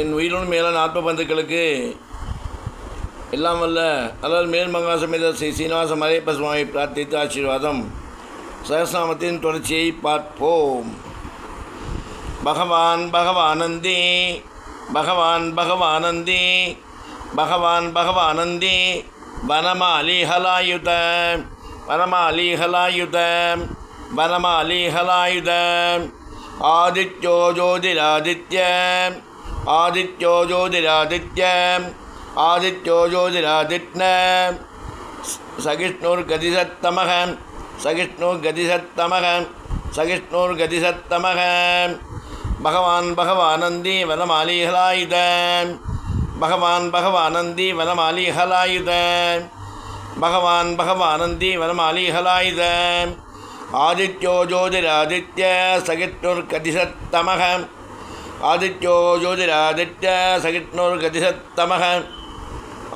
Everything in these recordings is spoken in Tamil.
என் உயிரினும் மேலான ஆத்ம பந்துக்களுக்கு எல்லாம் வல்ல அதாவது மேல்மங்கா சமேத ஸ்ரீ சீனிவாச மலையப்ப சுவாமி பிரார்த்தித்து ஆசீர்வாதம். சகசிரநாமத்தின் தொடர்ச்சியை பார்ப்போம். பகவான் பகவானந்தி பகவான் பகவானந்தி பகவான் பகவானந்தி வனமாலிஹலாயுத வனமாலிஹலாயுத வனமாலிஹலாயுத ஆதித்யோ ஜோதிராதித்ய ஆதித்யோ ஜோதிராதித்ய ஆதித்யோ ஜோதிராதித்ன. சகிஷ்ணுர் கதிசத்தமக சகிஷ்ணுர் கதிசத்தமக சகிஷ்ணுர் கதிசத்தமக. பகவான் பகவானந்தி வனமாலிஹலாயுத பகவான் பகவானந்தி வனமாலிஹலாயுத பகவான் பகவானந்தி வனமாலிஹலாயுத ஆதித்யோ ஜோதிராதித்ய சகிஷ்ணுர் கதிசத்தமகம் ஆதித்யோ ஜோதிராதித்ய சகிஷ்ணுர்கதிசத்தமக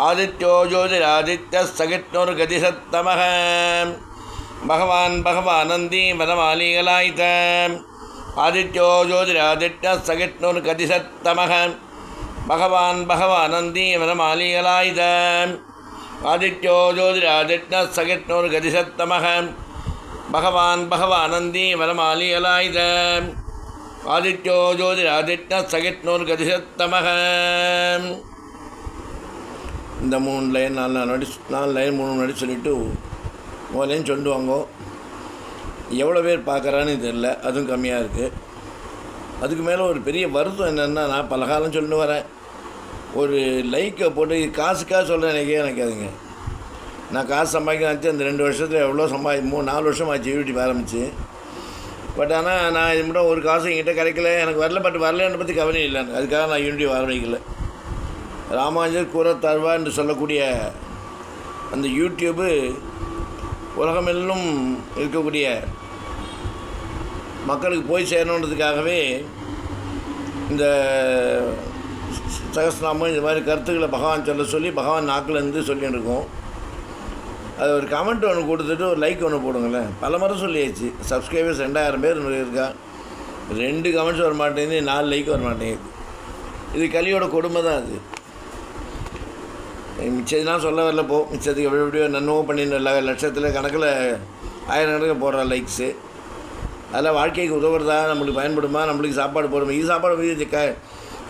ஆதித்யோ ஜோதிராதித்ய சகிஷ்ணுர்கதிசத்தமக பகவான் பகவானந்தி வனமாலிகலாயுத ஆதித்யோ ஜோதிராதித்ய சகிஷ்ணுர்கதிசத்தமக பகவான் பகவானந்தி வனமாலிகலாயுத ஆதித்யோ ஜோதிராதித்ய சகிஷ்ணுர்கதிசத்தமக பகவான் பகவானந்தி வனமாலிகலாயுத ஆதித்யோ ஜோதிராதித்ய சகிஷ்ணுர்கதிசத்தமக இந்த மூணு லைன் நாலு நாலு நடி நாலு லைன் மூணு நடி சொல்லிவிட்டு மூணு லைன் சொல்லிட்டு வாங்கோ எவ்வளோ பேர் பார்க்குறான்னு தெரில அதுவும் கம்மியாக இருக்குது அதுக்கு மேலே ஒரு பெரிய வருத்தம் என்னென்னா நான் பலகாலம் சொல்லிட்டு வரேன். ஒரு லைக்கை போட்டு இது காசுக்காக சொல்கிறேன் எனக்கே நினைக்காதுங்க. நான் காசு சம்பாதிக்க அந்த ரெண்டு வருஷத்தில் எவ்வளோ சம்பாதி மூணு நாலு வருஷம் ஆச்சு யூடியூப் ஆரம்பிச்சு. பட் ஆனால் நான் இது மட்டும் ஒரு காசு என்கிட்ட கிடைக்கல. எனக்கு வரல பட் வரலன்னு பற்றி கவலை இல்லை அதுக்காக நான் யூடியூப் ஆரம்பிக்கல ராமானுஜர் கூற தருவா என்று சொல்லக்கூடிய அந்த யூடியூபு உலகமெல்லும் இருக்கக்கூடிய மக்களுக்கு போய் சேரணுன்றதுக்காகவே இந்த சகஸ்நாமம் இந்த மாதிரி கருத்துக்களை பகவான் சொல்ல சொல்லி பகவான் நாக்கில் இருந்து சொல்லிட்டு இருக்கோம் அது ஒரு கமெண்ட் ஒன்று கொடுத்துட்டு ஒரு லைக் ஒன்று போடுங்களேன். பல முறை சொல்லியாச்சு. சப்ஸ்கிரைபர்ஸ் ரெண்டாயிரம் பேர் இருக்கா ரெண்டு கமெண்ட்ஸ் வர மாட்டேங்குது நாலு லைக் வர மாட்டேங்குது. இது கலியோட கொடுமை தான் அது. மிச்சதுலாம் சொல்ல வரல போ. மிச்சத்துக்கு எப்படி எப்படியோ நன்மோ பண்ணிட்டு இல்லை லட்சத்தில் கணக்கில் ஆயிரம் கணக்கில் போடுற லைக்ஸு அதெல்லாம் வாழ்க்கைக்கு உதவுறதா நம்மளுக்கு பயன்படுமா நம்மளுக்கு சாப்பாடு போடுமா? இது சாப்பாடு க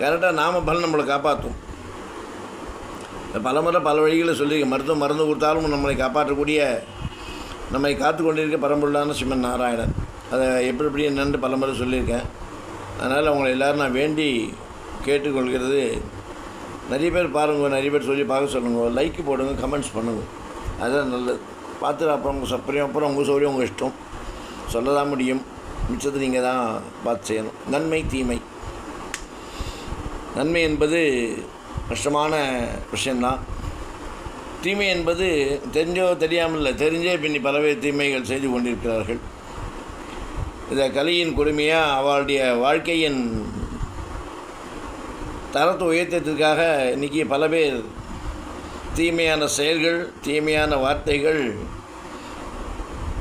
கரெக்டாக நாம பலன் நம்மளை காப்பாற்றும் பல முறை பல வழிகளில் சொல்லியிருக்கேன் மருத்துவம் மருந்து கொடுத்தாலும் நம்மளை காப்பாற்றக்கூடிய நம்மை காத்து கொண்டிருக்க பரம்பொருளான சிம்மன் நாராயணன். அதை எப்படி எப்படி என்னென்று பல முறை சொல்லியிருக்கேன். அதனால் அவங்களை எல்லோரும் நான் வேண்டி கேட்டுக்கொள்கிறது நிறைய பேர் பாருங்கள் நிறைய பேர் சொல்லி பார்க்க சொல்லுங்க. லைக் போடுங்க கமெண்ட்ஸ் பண்ணுங்கள் அதுதான் நல்லது. பார்த்து அப்புறம் உங்கள் சப்பரியம் அப்புறம் உங்கள் சௌரியம் உங்கள் இஷ்டம். சொல்ல தான் முடியும். மிச்சத்தை நீங்கள் தான் பார்த்து செய்யணும். நன்மை தீமை. நன்மை என்பது கஷ்டமான விஷயந்தான் தீமை என்பது தெரிஞ்சோ தெரியாமல் தெரிஞ்சே பின்னி பலவே தீமைகள் செய்து கொண்டிருக்கிறார்கள். இந்த கலியின் கொடுமையாக அவளுடைய வாழ்க்கையின் தரத்தை உயர்த்தத்திற்காக இன்றைக்கி பல பேர் தீமையான செயல்கள் தீமையான வார்த்தைகள்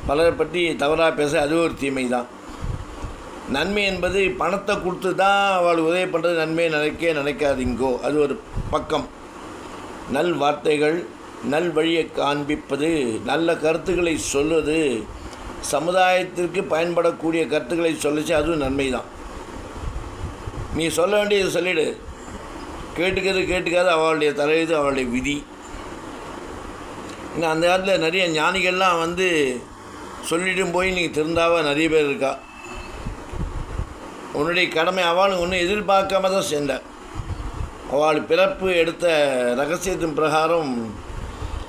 பலரை பற்றி தவறாக பேச அது ஒரு தீமை தான் நன்மை என்பது பணத்தை கொடுத்து தான் அவள் உதவி பண்ணுறது நன்மை நினைக்க நினைக்காதீங்கோ. அது ஒரு பக்கம். நல் வார்த்தைகள் நல் வழியை காண்பிப்பது நல்ல கருத்துக்களை சொல்வது சமுதாயத்திற்கு பயன்படக்கூடிய கருத்துக்களை சொல்லிச்சு அதுவும் நன்மை தான் நீ சொல்ல வேண்டியது சொல்லிடு. கேட்டுக்கிறது கேட்டுக்காது அவளுடைய தலையீது அவளுடைய விதி. இன்னும் அந்த காலத்தில் நிறைய ஞானிகள்லாம் வந்து சொல்லிட்டும் போய் நீங்கள் திருந்தாவ நிறைய பேர் இருக்கா. உன்னுடைய கடமை அவளும் ஒன்றும் எதிர்பார்க்காம தான் சென்றார் அவள் பிறப்பு எடுத்த ரகசியத்தின் பிரகாரம்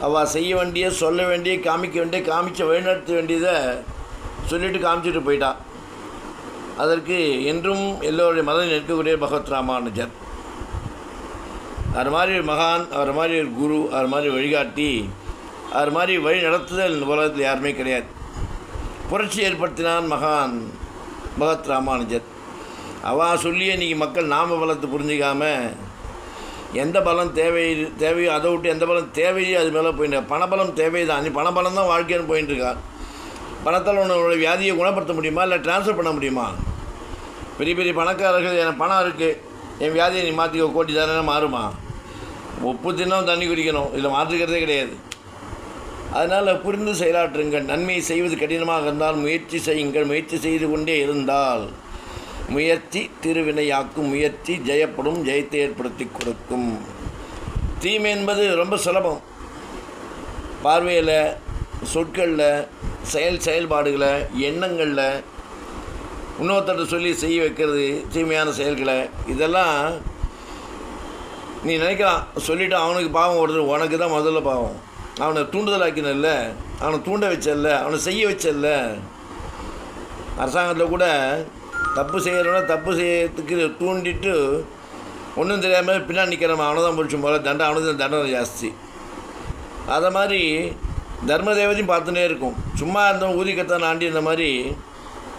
அவள் செய்ய வேண்டிய சொல்ல வேண்டிய காமிக்க வேண்டிய காமிச்ச வழிநடத்த வேண்டியதை சொல்லிட்டு காமிச்சிட்டு போயிட்டான் அதற்கு என்றும் எல்லோருடைய மதம் நிற்கக்கூடிய பகவத் ராமானுஜர் அவர் மாதிரி ஒரு மகான் அவர் மாதிரி ஒரு குரு அவர் மாதிரி வழிகாட்டி அவர் மாதிரி வழி நடத்துதல் இந்த உலகத்தில் யாருமே கிடையாது. புரட்சி ஏற்படுத்தினான் மகான் பகத் ராமானுஜர் அவா சொல்லி இன்றைக்கி மக்கள் நாம பலத்தை புரிஞ்சிக்காமல் எந்த பலம் தேவை தேவையோ அதை விட்டு எந்த பலம் தேவையோ அது மேலே போயிட்டு பணபலம் தேவை தான் நீ பணபலம் தான் வாழ்க்கைன்னு போயிட்டு இருக்கா பணத்தால் உன்னோட வியாதியை குணப்படுத்த முடியுமா? இல்லை ட்ரான்ஸ்ஃபர் பண்ண முடியுமா? பெரிய பெரிய பணக்காரர்கள் எனக்கு பணம் இருக்குது என் வியாதியை நீ மாற்றிக்கோ கோட்டி தானே மாறுமா? உப்பு தினம் தண்ணி குடிக்கணும். இதில் மாற்றுக்கிறதே கிடையாது. அதனால் புரிந்து செயலாற்றுங்கள். நன்மை செய்வது கடினமாக இருந்தால் முயற்சி செய்யுங்கள். முயற்சி செய்து கொண்டே இருந்தால் முயற்சி திருவினையாக்கும் முயற்சி ஜெயப்படும் ஜெயத்தை ஏற்படுத்தி கொடுக்கும். தீமை என்பது ரொம்ப சுலபம். பார்வையில் சொற்களில் செயல் செயல்பாடுகளை எண்ணங்களில் இன்னொருத்தர் சொல்லி செய்ய வைக்கிறது தீமையான செயல்களை இதெல்லாம் நீ நினைக்கலாம் சொல்லிவிட்டு அவனுக்கு பாவம் ஓடுறது உனக்கு தான் முதல்ல பாவம். அவனை தூண்டுதலாக்கினல்ல அவனை தூண்ட வச்சல்ல அவனை செய்ய வச்சல அரசாங்கத்தில் கூட தப்பு செய்கிறவன தப்பு செய்யறதுக்கு தூண்டிட்டு ஒன்றும் தெரியாமல் பின்னாடி நிற்கிறவன் அவனை தான் பிடிச்சும் போல தண்டை அவனுக்கு தான் தண்டனை ஜாஸ்தி. அதை மாதிரி தர்ம தேவதையும் பார்த்துட்டே இருக்கும். சும்மா இருந்தவன் ஊதிக்கத்தான் ஆண்டி இந்த மாதிரி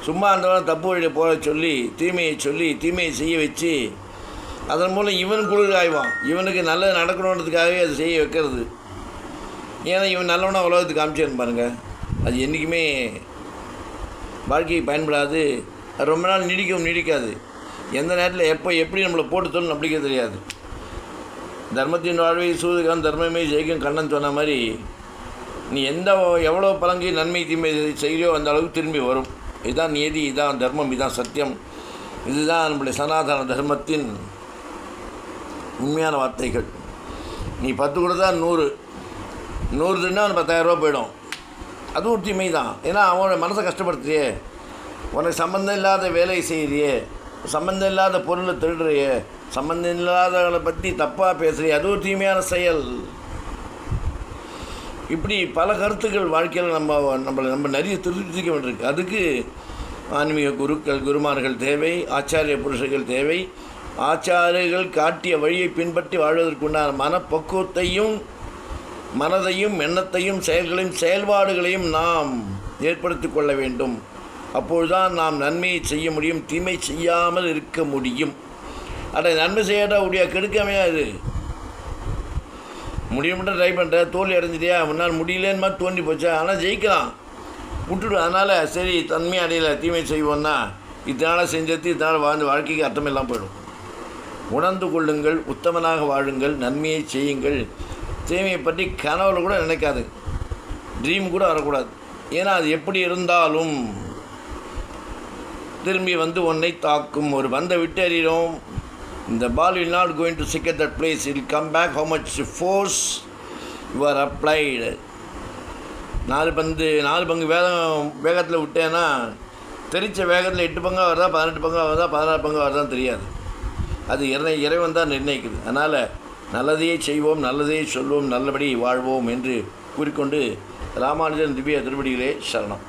சும்மா இருந்தவன் தப்பு வழியை போக சொல்லி தீமையை சொல்லி தீமையை செய்ய வச்சு அதன் மூலம் இவன் குளிர் ஆய்வான் இவனுக்கு நல்லது நடக்கணுன்றதுக்காகவே அது செய்ய வைக்கிறது. ஏன்னா இவன் நல்லவனாக உலகத்துக்கு காமிச்சேன்னு பாருங்கள் அது என்றைக்குமே வாழ்க்கைக்கு பயன்படாது. ரொம்ப நாள் நீடிக்கவும் நீடிக்காது. எந்த நேரத்தில் எப்போ எப்படி நம்மளை போட்டு சொல்லணும் அப்படிங்க தெரியாது. தர்மத்தின் வாழ்வை சூதுகான் தர்மமே ஜெயிக்கும் கண்ணன் சொன்ன மாதிரி நீ எந்த எவ்வளோ பலங்கி நன்மை தீமை செய்கிறியோ அந்த அளவுக்கு திரும்பி வரும். இதுதான் நியதி இதுதான் தர்மம் இதுதான் சத்தியம். இதுதான் நம்முடைய சனாதன தர்மத்தின் உண்மையான வார்த்தைகள். நீ பத்து கொடுத்தா நூறு. நூறு தின்னா அவன் பத்தாயிரரூபா போயிடும். அதுவும் தீமை தான் ஏன்னா அவனோட மனசை கஷ்டப்படுத்துறியே. உனக்கு சம்மந்தம் இல்லாத வேலை செய்கிறியே சம்மந்தம் இல்லாத பொருளை திருடுறியே சம்மந்தம் இல்லாதவங்களை பற்றி தப்பாக பேசுறியே அது ஒரு தீமையான செயல். இப்படி பல கருத்துக்கள் வாழ்க்கையில் நம்ம நம்மளை நம்ம நிறைய திருத்திக்க வேண்டியிருக்கு. அதுக்கு ஆன்மீக குருக்கள் குருமார்கள் தேவை ஆச்சாரிய புருஷர்கள் தேவை. ஆச்சாரியர்கள் காட்டிய வழியை பின்பற்றி வாழ்வதற்குண்டான மனப்பக்குவத்தையும் மனதையும் எண்ணத்தையும் செயல்களையும் செயல்பாடுகளையும் நாம் ஏற்படுத்தி கொள்ள வேண்டும். அப்பொழுதுதான் நாம் நன்மையை செய்ய முடியும் தீமை செய்யாமல் இருக்க முடியும். அட நன்மை செய்யட்டா உடைய கெடுக்காமையா இது? முடிய மட்டும் ட்ரை பண்ணுற தோல்வி அடைஞ்சிட்டியா? முன்னால் முடியலன்னு மாதிரி தோண்டி போச்சா? ஆனால் ஜெயிக்கலாம். விட்டுடு அதனால் சரி தன்மை அடையலை தீமை செய்வோன்னா இதனால் செஞ்சது இதனால் வாழ்ந்து வாழ்க்கைக்கு அர்த்தமெல்லாம் போயிடும். உணர்ந்து கொள்ளுங்கள் உத்தமனாக வாழுங்கள் நன்மையை செய்யுங்கள். தீமையை பற்றி கனவுல கூட நினைக்காது. ட்ரீம் கூட வரக்கூடாது. ஏன்னா அது எப்படி இருந்தாலும் திரும்பி வந்து உன்னை தாக்கும். ஒரு பந்தை விட்டு எறிகிறோம் இந்த ball will not going to Shikhar that place will come back how much force your applied நாலு பந்து நாலு பங்கு வேகம் வேகத்தில் விட்டேன்னா தெரிச்ச வேகத்தில் எட்டு பங்காக வருதா பதினெட்டு பங்காக வருதா பதினாறு பங்காக வருதான்னு தெரியாது. அது இறை இறைவன் தான் நிர்ணயிக்குது. அதனால் நல்லதையே செய்வோம் நல்லதையே சொல்வோம் நல்லபடி வாழ்வோம் என்று கூறிக்கொண்டு ராமானுஜன் திவ்ய திருவடிகளே சரணம்.